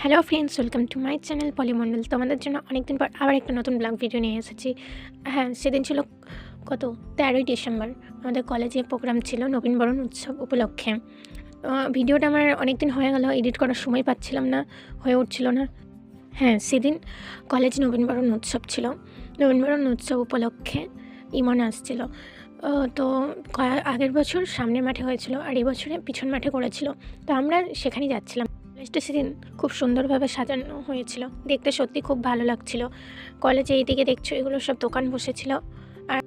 Hello friends welcome to my channel Polimondal তোমাদের জন্য অনেকদিন পর আবার একটা নতুন ব্লগ ভিডিও নিয়ে এসেছি। হ্যাঁ সেদিন ছিল কত? তেরোই ডিসেম্বর। আমাদের কলেজে প্রোগ্রাম ছিল নবীনবরণ উৎসব উপলক্ষে। ভিডিওটা আমার অনেক দিন হয়ে গেল এডিট করার সময় পাচ্ছিলাম না, হয়ে উঠছিল না। হ্যাঁ সেদিন কলেজ নবীনবরণ উৎসব ছিল। নবীনবরণ উৎসব উপলক্ষে ইমন আসছিল। তো আগের বছর সামনের মাঠে হয়েছিল আর এবছরে পিছন মাঠে করেছিল। তো আমরা সেখানেই যাচ্ছিলাম। কলেজটা সেদিন খুব সুন্দরভাবে সাজানো হয়েছিল। দেখতে সত্যি খুব ভালো লাগছিল। কলেজে এইদিকে দেখছ, এগুলো সব দোকান বসেছিল। আর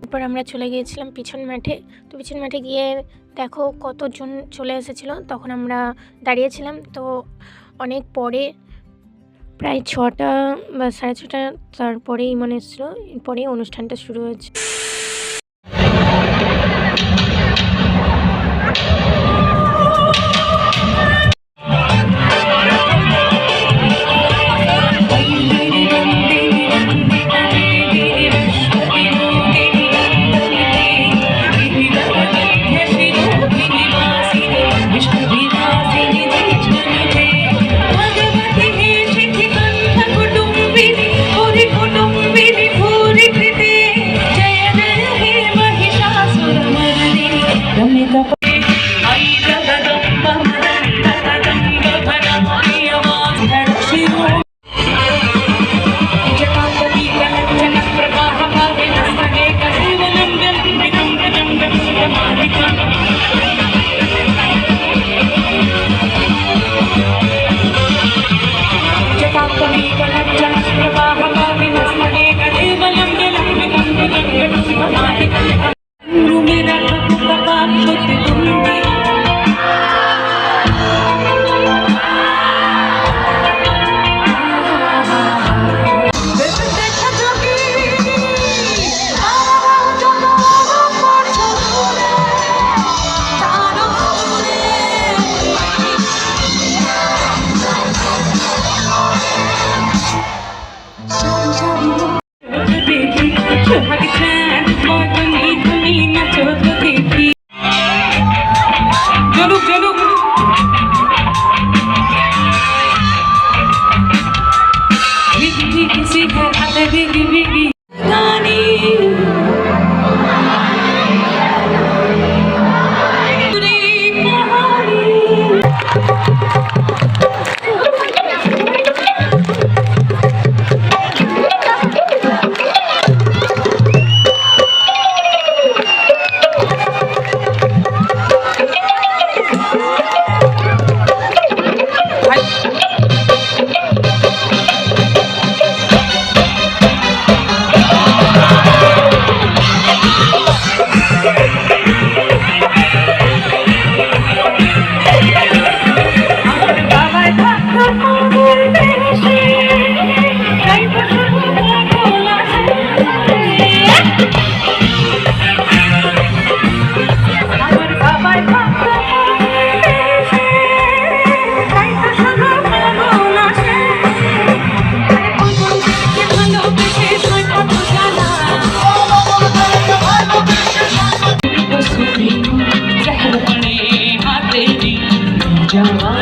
তারপর আমরা চলে গিয়েছিলাম পিছন মাঠে। তো পিছন মাঠে গিয়ে দেখো কতজন চলে এসেছিল। তখন আমরা দাঁড়িয়েছিলাম। তো অনেক পরে প্রায় ছটা বা সাড়ে ছটা তারপরেই মনে এসেছিল এরপরেই অনুষ্ঠানটা শুরু হয়েছে। Come on.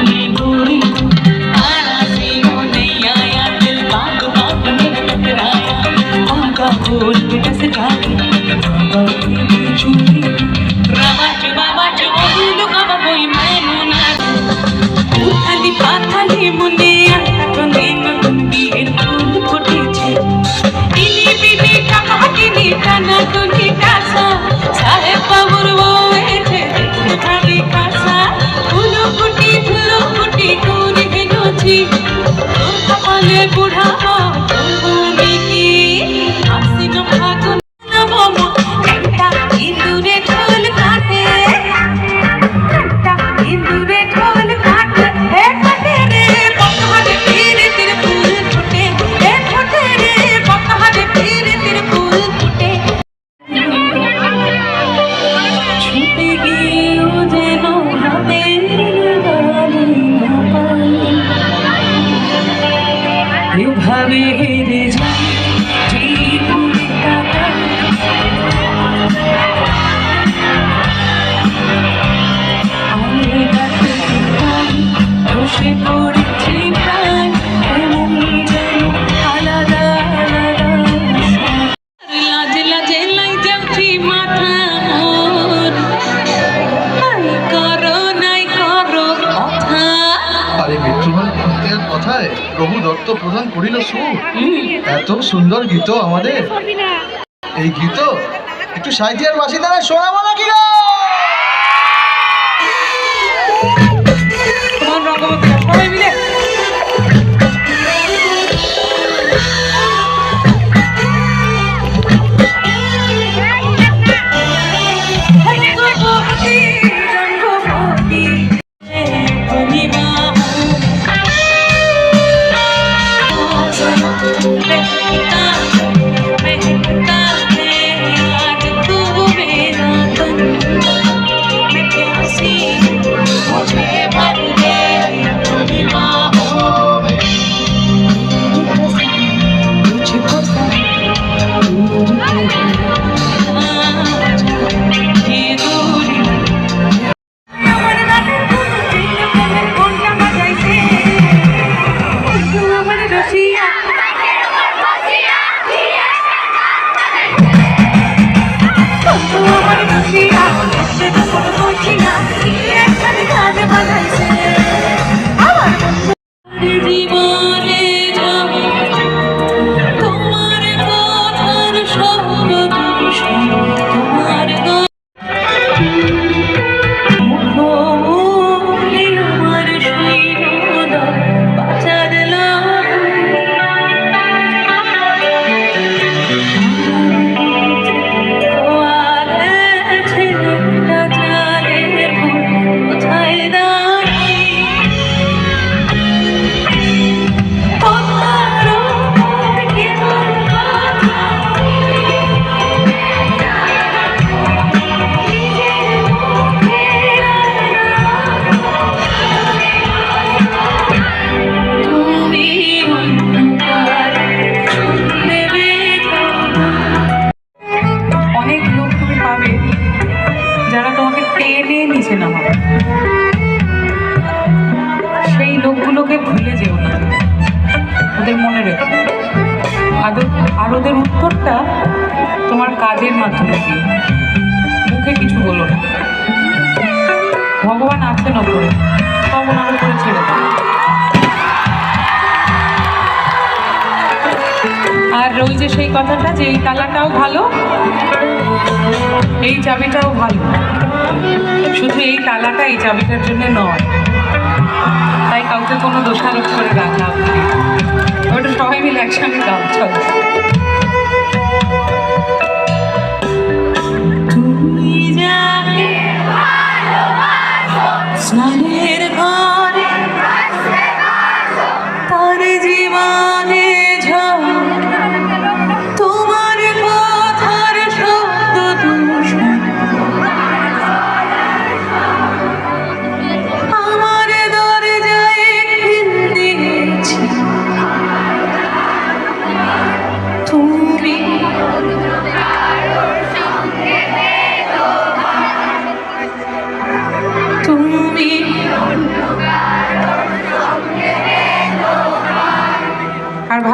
ஆணி தூரி ஆன কপালে কথায় প্রভু দত্ত প্রধান করিল সুর। এত সুন্দর গীত আমাদের। এই গীত, একটু সাহিত্যের বাসিন্দারা শোনাবো নাকি গো? তোমার রঙ্গবতীরা সবাই মিলে জীবনে ওদের উত্তরটা তোমার কাজের মাধ্যমে দিও। মুখে কিছু বলো না। ভগবান আছেন ওপরে, সব ওনার ছেড়ে দাও। আর ওই যে সেই কথাটা যে এই তালাটাও ভালো, এই চাবিটাও ভালো। শুধু এই তালাটা এই চাবিটার জন্য নয়। তাই কাউকে কোনো দোষারোপ করে রাখা। ওটা সবাই মিলে একসঙ্গে গাও চলো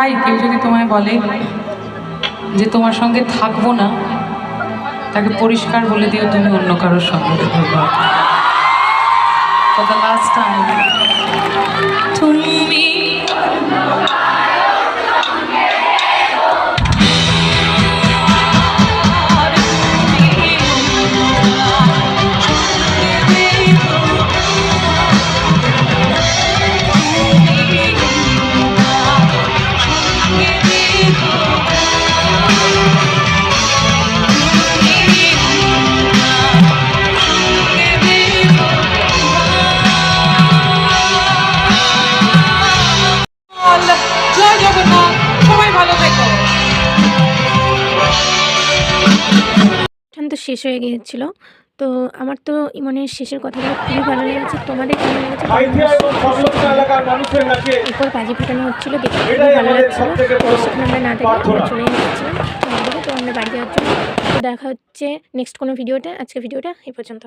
ভাই কেউ যদি তোমায় বলে যে তোমার সঙ্গে থাকব না, তাকে পরিষ্কার বলে দিও তুমি অন্য কারোর সঙ্গে থাকব। লাস্ট টাইম তুমি শেষ হয়ে গিয়েছিল। তো আমার তো ইমনের শেষের কথাগুলো খুবই ভালো লেগেছে। তোমাদের কেমন লেগেছে এরপর বাজি ফাটানো হচ্ছিল দেখতে খুবই ভালো লাগছিল। বড় আমরা না দেখে। চলে গেছি তো আমরা বাড়ি যাওয়ার জন্য। তো দেখা হচ্ছে নেক্সট কোনো ভিডিওটা আজকে ভিডিওটা এই পর্যন্ত।